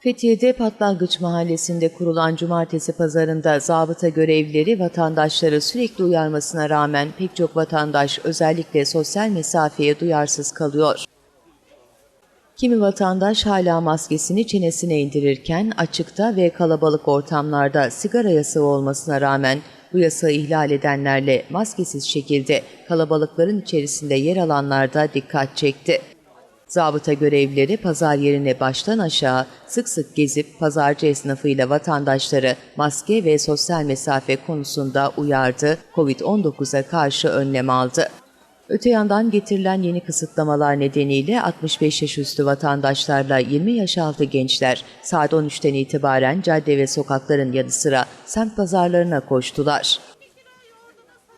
Fethiye'de Patlangıç Mahallesi'nde kurulan cumartesi pazarında zabıta görevlileri vatandaşları sürekli uyarmasına rağmen pek çok vatandaş özellikle sosyal mesafeye duyarsız kalıyor. Kimi vatandaş hala maskesini çenesine indirirken açıkta ve kalabalık ortamlarda sigara yasağı olmasına rağmen bu yasağı ihlal edenlerle maskesiz şekilde kalabalıkların içerisinde yer alanlarda dikkat çekti. Zabıta görevlileri pazar yerine baştan aşağı sık sık gezip pazarcı esnafıyla vatandaşları maske ve sosyal mesafe konusunda uyardı, Covid-19'a karşı önlem aldı. Öte yandan getirilen yeni kısıtlamalar nedeniyle 65 yaş üstü vatandaşlarla 20 yaş altı gençler saat 13'ten itibaren cadde ve sokakların yanı sıra semt pazarlarına koştular.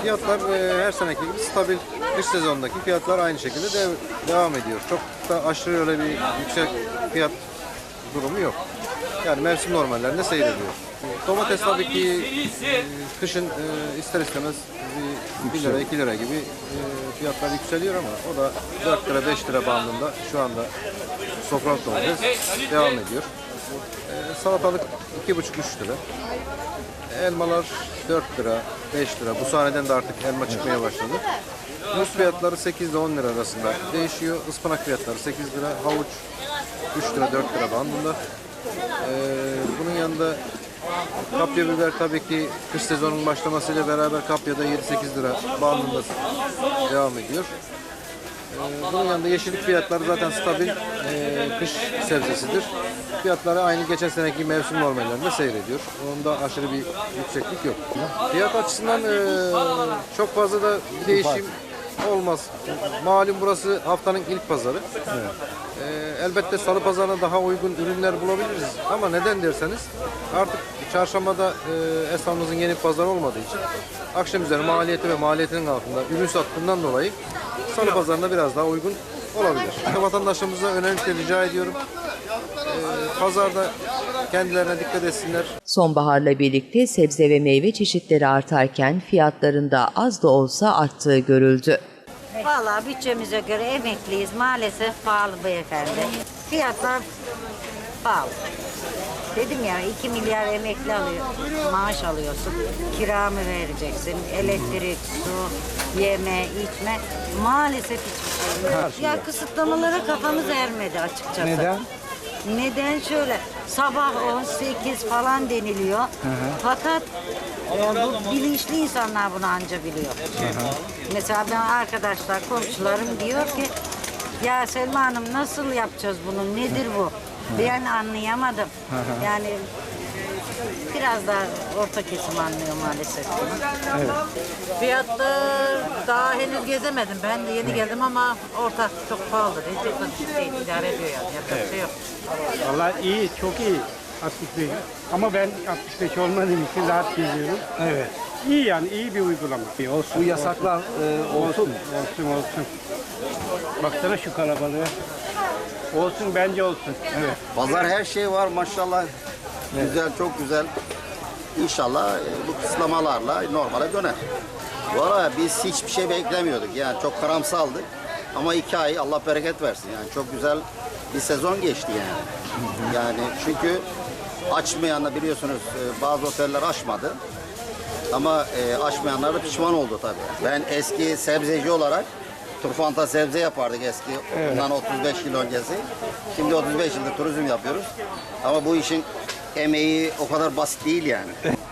Fiyatlar e, her seneki gibi stabil. Kış sezonundaki fiyatlar aynı şekilde dev- devam ediyor. Çok da aşırı öyle bir yüksek fiyat durumu yok. Yani mevsim normallerinde seyrediyor. Domates tabii ki e, kışın e, ister istemez bir 1 lira 2 lira gibi e, fiyatlar yükseliyor ama o da 4 lira 5 lira bandında şu anda sofra domates devam ediyor. E, salatalık 2,5-3 lira. Elmalar 4 lira, 5 lira. Bu sahneden de artık elma çıkmaya başladı. Muz fiyatları 8 ile 10 lira arasında değişiyor. Ispanak fiyatları 8 lira, havuç 3 lira, 4 lira bandında. Ee, bunun yanında kapya biber tabii ki kış sezonunun başlamasıyla beraber kapyada 7-8 lira bandında devam ediyor. Ee, Bunun yanında yeşillik fiyatları zaten stabil kış sebzesidir. Fiyatları aynı geçen seneki mevsim normallerinde seyrediyor. Onda aşırı bir yükseklik yok. Fiyat açısından ee, çok fazla da bir değişim olmaz. Malum burası haftanın ilk pazarı. Ee, elbette salı pazarına daha uygun ürünler bulabiliriz. Ama neden derseniz artık çarşambada e, esnafımızın yeni pazar olmadığı için akşam üzeri maliyeti ve maliyetinin altında ürün sattığından dolayı salı pazarına biraz daha uygun olabilir. Vatandaşlarımıza önemli rica ediyorum. Ee, pazarda kendilerine dikkat etsinler. Sonbaharla birlikte sebze ve meyve çeşitleri artarken fiyatlarında az da olsa arttığı görüldü. Vallahi bütçemize göre emekliyiz. Maalesef pahalı beyefendi. Fiyatlar pahalı. Dedim ya 2 milyar emekli alıyor, maaş alıyorsun. Kira mı vereceksin? Elektrik, su, yeme, içme. Maalesef hiçbir şey yok. Ya kısıtlamalara kafamız ermedi açıkçası. Neden? Neden şöyle sabah 18 falan deniliyor. Fakat e, bu bilinçli insanlar bunu anca biliyor. Mesela ben arkadaşlar, komşularım diyor ki ya Selma Hanım nasıl yapacağız bunu? Nedir bu? Ben anlayamadım. Yani biraz daha orta kesim anlıyor maalesef bunu. Fiyatlar daha henüz gezemedim. Ben de yeni geldim ama orta çok pahalı. Değil, çok değil, idare ediyor yani. Yapacak bir şey yok. Vallahi iyi, çok iyi 65. Ama ben 65 olmadığım için rahat geziyorum. Evet. İyi yani, iyi bir uygulama. İyi olsun. Bu yasaklar e, olsun. Olsun, olsun, olsun. Baksana şu kalabalığı. Olsun, bence olsun. Evet. Pazar her şey var maşallah. Güzel, çok güzel. İnşallah e, bu kısıtlamalarla normale döner. Bu ara biz hiçbir şey beklemiyorduk. Yani çok karamsaldık. Ama iki ay Allah bereket versin. Yani çok güzel bir sezon geçti yani. Yani çünkü açmayan da biliyorsunuz e, bazı oteller açmadı. Ama e, açmayanlar da pişman oldu tabii. Ben eski sebzeci olarak Turfanta sebze yapardık eski. Bundan 35 yıl öncesi. Şimdi 35 yıldır turizm yapıyoruz. Ama bu işin emeği o kadar basit değil yani.